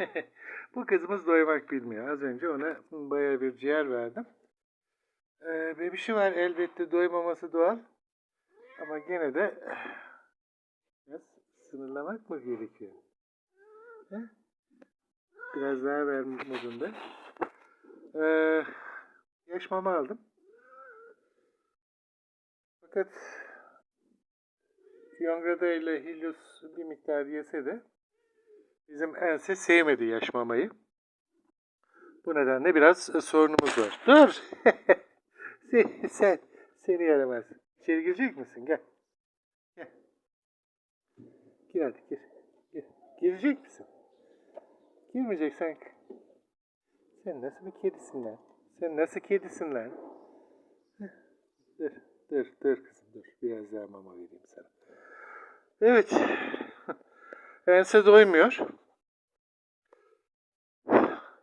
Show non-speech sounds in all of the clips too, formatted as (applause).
(laughs) Bu kızımız doymak bilmiyor. Az önce ona bayağı bir ciğer verdim. Ee, bebişi var elbette doymaması doğal. Ama gene de biraz sınırlamak mı gerekiyor? He? Biraz daha ver modunda. Ee, yaş mama aldım. Fakat Yongrada ile Helios bir miktar yese de bizim ense sevmedi yaş mamayı. Bu nedenle biraz e, sorunumuz var. Dur! (laughs) sen, sen, seni yaramaz. İçeri girecek misin? Gel. Gel. Gir hadi gir. gir. Girecek misin? Girmeyeceksen sen nasıl bir kedisin lan? Sen nasıl kedisin lan? Dur, dur, dur kızım dur. Biraz daha mama vereyim sana. Evet. Ense doymuyor.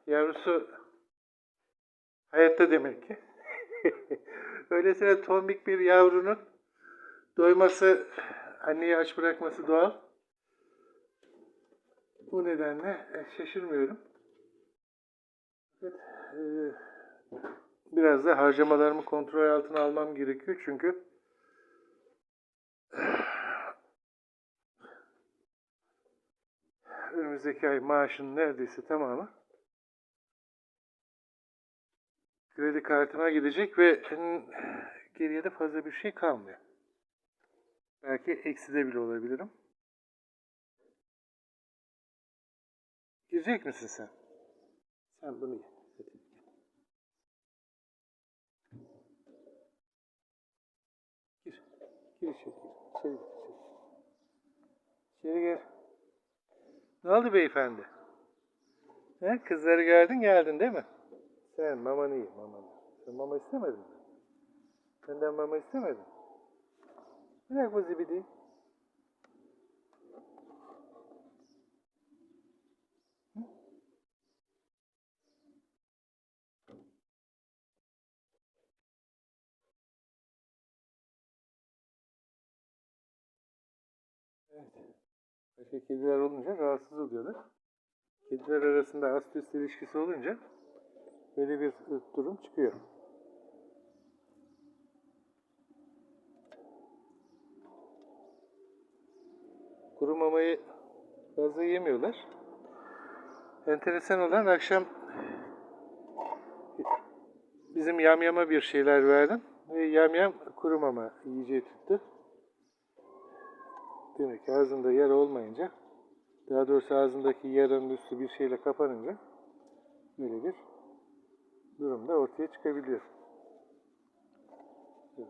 Yavrusu hayatta demek ki. (laughs) Öylesine tombik bir yavrunun doyması, anneyi aç bırakması doğal. Bu nedenle e, şaşırmıyorum. Evet, e, biraz da harcamalarımı kontrol altına almam gerekiyor çünkü önümüzdeki ay maaşın neredeyse tamamı kredi kartıma gidecek ve geriye de fazla bir şey kalmıyor. Belki ekside bile olabilirim. Girecek misin sen? Sen bunu ye. Gir. Gir içeri. İçeri içeri. İçeri gir. Ne oldu beyefendi? He, kızları gördün geldin değil mi? Sen mamanı ye mamanı. Sen mama istemedin mi? Senden mama istemedin. Bırak bu zibidiyi. Evet. Başka kediler olunca rahatsız oluyorlar. Kediler arasında ast ilişkisi olunca böyle bir durum çıkıyor. Kuru mamayı fazla yemiyorlar. Enteresan olan akşam bizim yamyama bir şeyler verdim. Ve yamyam kuru mama yiyeceği tuttu. Demek ki ağzında yer olmayınca, daha doğrusu ağzındaki yaranın üstü bir şeyle kapanınca böyle bir durum da ortaya çıkabiliyor. Evet.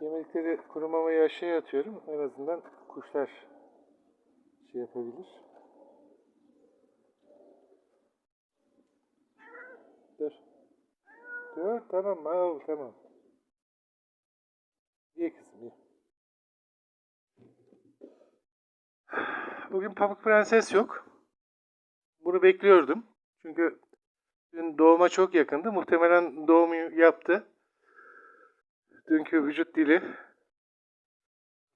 Yemekleri kurumamayı aşağıya atıyorum. En azından kuşlar şey yapabilir. Dur. Dur tamam al tamam. Ye kızım. Bugün Pamuk Prenses yok. Bunu bekliyordum. Çünkü dün doğuma çok yakındı. Muhtemelen doğumu yaptı. Dünkü vücut dili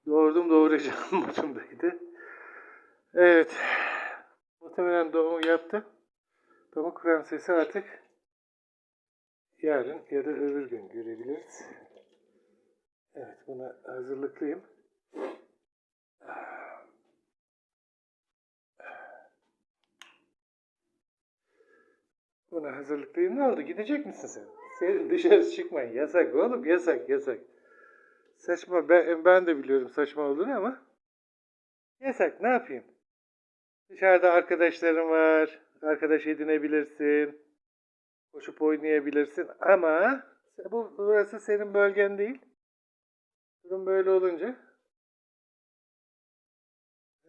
doğurdum doğuracağım (laughs) modundaydı. Evet. Muhtemelen doğumu yaptı. Pamuk Prensesi artık yarın ya da öbür gün görebiliriz. Evet buna hazırlıklıyım. Buna hazırlıklıyım. Ne oldu? Gidecek misin sen? Sen dışarı çıkmayın. Yasak oğlum. Yasak yasak. Saçma. Ben, ben de biliyorum saçma olduğunu ama yasak. Ne yapayım? Dışarıda arkadaşlarım var. Arkadaş edinebilirsin. Koşup oynayabilirsin ama bu burası senin bölgen değil. Durum böyle olunca.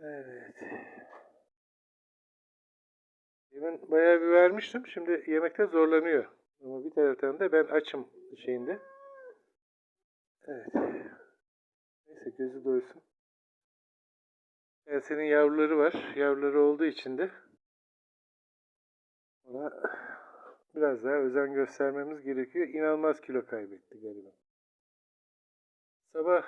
Evet. Yemin bayağı bir vermiştim. Şimdi yemekte zorlanıyor. Ama bir taraftan da ben açım şeyinde. Evet. Neyse gözü doysun. Yani senin yavruları var. Yavruları olduğu için de ona biraz daha özen göstermemiz gerekiyor. İnanılmaz kilo kaybetti galiba. Sabah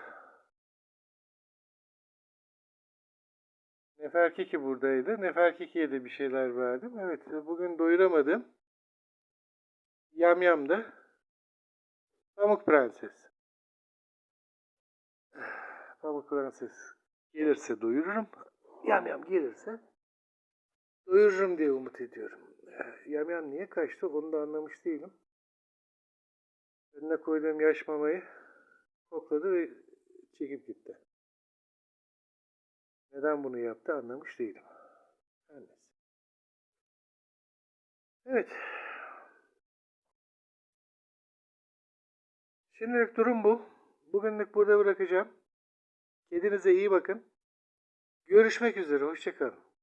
Neferkiki buradaydı. Neferkiki'ye de bir şeyler verdim. Evet, bugün doyuramadım. Yamyam da Pamuk Prenses. Pamuk Prenses gelirse doyururum. Yamyam gelirse doyururum diye umut ediyorum. Yamyam niye kaçtı onu da anlamış değilim. Önüne koyduğum yaş mamayı kokladı ve çekip gitti. Neden bunu yaptı anlamış değilim. Neyse. Evet. Şimdilik durum bu. Bugünlük burada bırakacağım. Kendinize iyi bakın. Görüşmek üzere. Hoşçakalın.